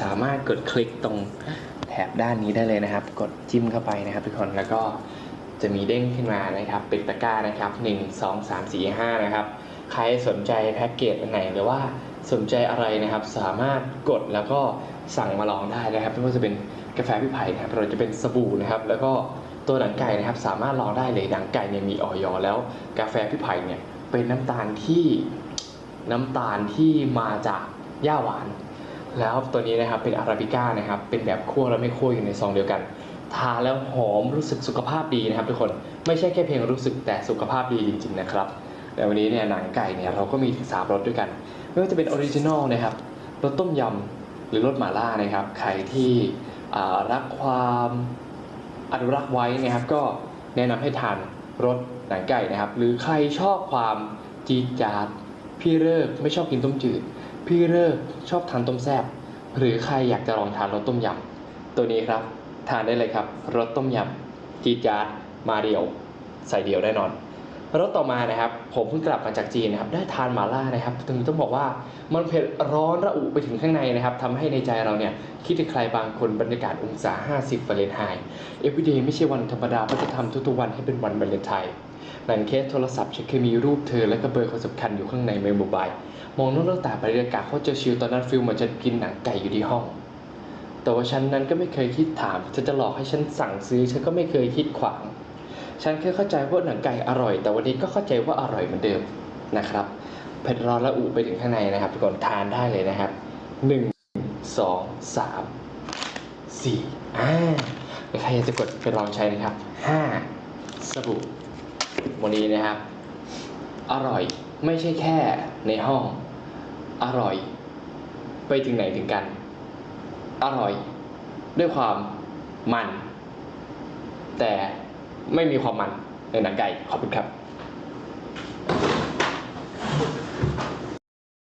สามารถกดคลิกตรงแถบด้านนี้ได้เลยนะครับ กดจิ้มเข้าไปนะครับ ทุกคนแล้วก็จะมีเด้งขึ้นมานะครับ เป็นตะกร้านะครับ 1 2 3 4 5 นะครับ ใครสนใจแพ็กเกจอันไหนหรือว่าสนใจอะไรนะครับ สามารถกดแล้วก็สั่งมาลองได้นะครับไม่ว่าจะเป็นกาแฟพี่ไผ่นะครับเราจะเป็นสบู่นะครับ แล้วก็ตัวหนังไก่นะครับ สามารถลองได้เลยหนังไก่เนี่ยมีออยอแล้ว กาแฟพี่ไผ่เนี่ยเป็นน้ำตาลที่น้ำตาลที่มาจากหญ้าหวาน แล้วตัวนี้นะครับเป็นอาราบิก้านะครับเป็นแบบคั่วแล้วไม่คั่วอยู่ในซองเดียวกัน ทานแล้วหอมรู้สึกสุขภาพดีนะครับ ทุกคนไม่ใช่แค่เพียงรู้สึกแต่สุขภาพดีจริง ๆ นะครับแต่วันนี้เนี่ยหนังไก่เนี่ยเราก็มีถึงสามรสด้วยกัน ไม่ว่าจะเป็นออริจินอลนะครับรสต้มยำหรือรสหม่าล่านะครับใครที่รักความอนุรักษ์ไว้นะครับ ก็แนะนำให้ทานรสหนังไก่นะครับ หรือใครชอบความจีจาดพี่เลิกไม่ชอบกินต้มจืด พี่เลิกชอบทานต้มแซ่บหรือใครอยากจะลองทานรสต้มยำตัวนี้ครับ ทานได้เลยครับรสต้มยำจีจาดมาเดียว ใส่เดียวแน่นอน รสต่อมานะครับ ผมเพิ่งกลับมาจากจีนนะครับ ได้ทานหมาล่านะครับถึงต้องบอกว่ามันเผ็ดร้อนระอุไปถึงข้างในนะครับทำให้ในใจเราเนี่ยคิดถึงใครบางคนบรรยากาศองศา 50ฟาเรนไฮต์ everyday ไม่ใช่วันธรรมดาเพราจะทำทุกๆวันให้เป็นวันวาเลนไทน์หลังเคสโทรศัพท์ฉันเคยมีรูปเธอและก็เบอร์คนสำคัญอยู่ข้างในเมลโมบายมองนอกหน้าต่างบรรยากาศโคตรจะชิลตอนนั้นฟิลเหมือนจะกินหนังไก่อยู่ที่ห้อง แต่ว่าฉันนั้นก็ไม่เคยคิดถามฉันจะหลอกให้ฉันสั่งซื้อฉันก็ไม่เคยคิดขวาง ฉันแค่เข้าใจว่าหนังไก่อร่อย แต่วันนี้ก็เข้าใจว่าอร่อยเหมือนเดิมนะครับเผ็ดร้อนและอุไปถึงข้างในนะครับทุกคนทานได้เลยนะครับหนึ่งสองสามสี่อ่าใครอยากจะกดไปลองใช้นะครับห้าสบู่วันนี้นะครับ อร่อยไม่ใช่แค่ในห้อง อร่อย ไปถึงไหนถึงกัน อร่อย ด้วยความมัน แต่ ไม่มีความมันในหนังไก่ขอบคุณครับ